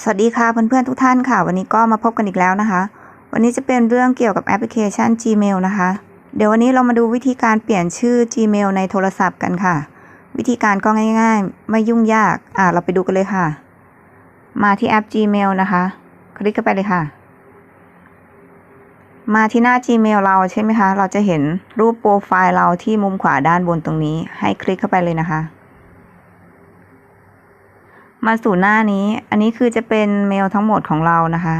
สวัสดีค่ะเพื่อนๆทุกท่านค่ะ วันนี้ก็มาพบกันอีกแล้วนะคะ วันนี้จะเป็นเรื่องเกี่ยวกับแอปพลิเคชัน Gmail นะคะ เดี๋ยววันนี้เรามาดูวิธีการเปลี่ยนชื่อ Gmail ในโทรศัพท์กันค่ะ วิธีการก็ง่ายๆ ไม่ยุ่งยากอ่าเราไปดูกันเลยค่ะ มาที่แอป Gmail นะคะ คลิกเข้าไปเลยค่ะ มาที่หน้า Gmail เราใช่ไหมคะ เราจะเห็นรูปโปรไฟล์เราที่มุมขวาด้านบนตรงนี้ ให้คลิกเข้าไปเลยนะคะ มาสู่หน้านี้ อันนี้คือจะเป็นเมลทั้งหมดของเรานะคะ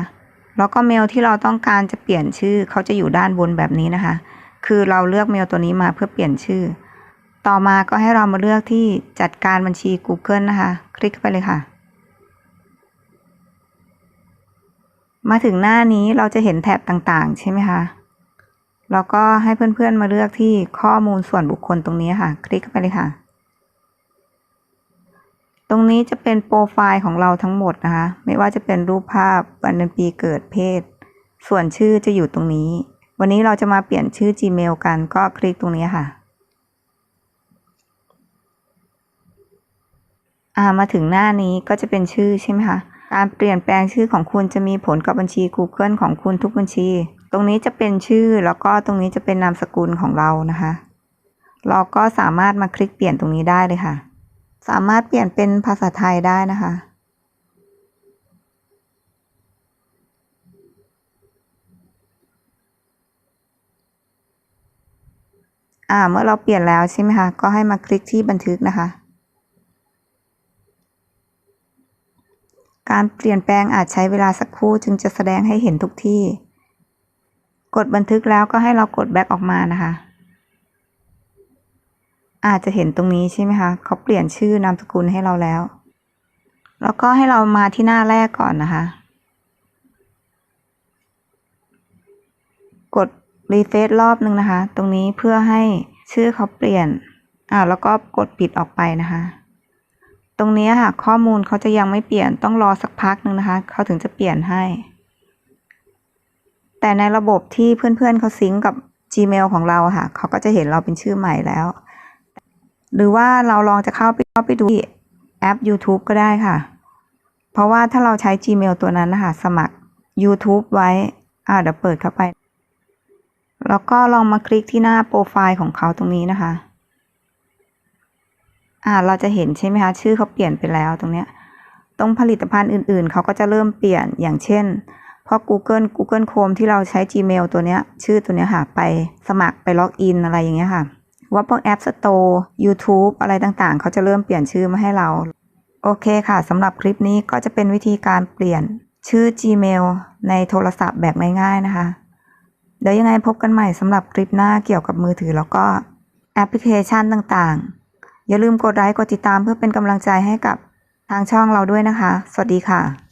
แล้วก็เมลที่เราต้องการจะเปลี่ยนชื่อเขาจะอยู่ด้านบนแบบนี้นะคะ คือเราเลือกเมลตัวนี้มาเพื่อเปลี่ยนชื่อ ต่อมาก็ให้เรามาเลือกที่จัดการบัญชี Google นะคะ คลิกเข้าไปเลยค่ะ มาถึงหน้านี้เราจะเห็นแถบต่างๆ ใช่ไหมคะ แล้วก็ให้เพื่อนๆมาเลือกที่ข้อมูลส่วนบุคคลตรงนี้ค่ะ คลิกเข้าไปเลยค่ะ ตรงนี้จะเป็นโปรไฟล์ของเราทั้งหมดนะคะ ไม่ว่าจะเป็นรูปภาพวันเดือนปีเกิดเพศ ส่วนชื่อจะอยู่ตรงนี้ วันนี้เราจะมาเปลี่ยนชื่อ Gmail กันก็คลิกตรงนี้ค่ะ อ่ามาถึงหน้านี้ก็จะเป็นชื่อใช่ไหมคะ การเปลี่ยนแปลงชื่อของคุณจะมีผลกับบัญชี Google ของคุณทุกบัญชี ตรงนี้จะเป็นชื่อแล้วก็ตรงนี้จะเป็นนามสกุลของเรานะคะ เราก็สามารถมาคลิกเปลี่ยนตรงนี้ได้เลยค่ะ สามารถเปลี่ยนเป็นภาษาไทยได้นะคะ อ่า เมื่อเราเปลี่ยนแล้วใช่ไหมคะ ก็ให้มาคลิกที่บันทึกนะคะ การเปลี่ยนแปลงอาจใช้เวลาสักครู่จึงจะแสดงให้เห็นทุกที่ กดบันทึกแล้วก็ให้เรากดแบ็กออกมานะคะ อาจจะเห็นตรงนี้ใช่ไหมคะเขาเปลี่ยนชื่อนามสกุลให้เราแล้ว แล้วก็ให้เรามาที่หน้าแรกก่อนนะคะ กดรีเฟซรอบหนึ่งนะคะ ตรงนี้เพื่อให้ชื่อเขาเปลี่ยนอ่าแล้วก็กดปิดออกไปนะคะ ตรงนี้ค่ะ ข้อมูลเขาจะยังไม่เปลี่ยนต้องรอสักพักหนึ่งนะคะ เขาถึงจะเปลี่ยนให้ แต่ในระบบที่เพื่อนๆเขาซิงกับ Gmail ของเราค่ะ เขาก็จะเห็นเราเป็นชื่อใหม่แล้ว หรือว่าเราลองจะเข้าไปเข้าไปดูแอป YouTube ก็ได้ค่ะ เพราะว่าถ้าเราใช้ Gmail ตัวนั้นนะคะสมัคร YouTube ไว้ อ่าเดี๋ยวเปิดเข้าไป แล้วก็ลองมาคลิกที่หน้าโปรไฟล์ของเขาตรงนี้นะคะ อ่าเราจะเห็นใช่ไหมคะ ชื่อเขาเปลี่ยนไปแล้วตรงเนี้ย ตรงผลิตภัณฑ์อื่นๆ เขาก็จะเริ่มเปลี่ยนอย่างเช่นเพราะ Google Google Chrome ที่เราใช้ Gmail ตัวเนี้ย ชื่อตัวเนี้ยค่ะ ไปสมัครไปล็อกอินอะไรอย่างเงี้ยค่ะ ว่าพวกแอป Store YouTube อะไรต่างๆ เขาจะเริ่มเปลี่ยนชื่อมาให้เรา โอเคค่ะสำหรับคลิปนี้ก็จะเป็นวิธีการเปลี่ยนชื่อ Gmail ในโทรศัพท์แบบง่ายๆนะคะ เดี๋ยวยังไงพบกันใหม่สำหรับคลิปหน้าเกี่ยวกับมือถือแล้วก็แอปพลิเคชันต่างๆ อย่าลืมกดไลค์กดติดตามเพื่อเป็นกำลังใจให้กับทางช่องเราด้วยนะคะ สวัสดีค่ะ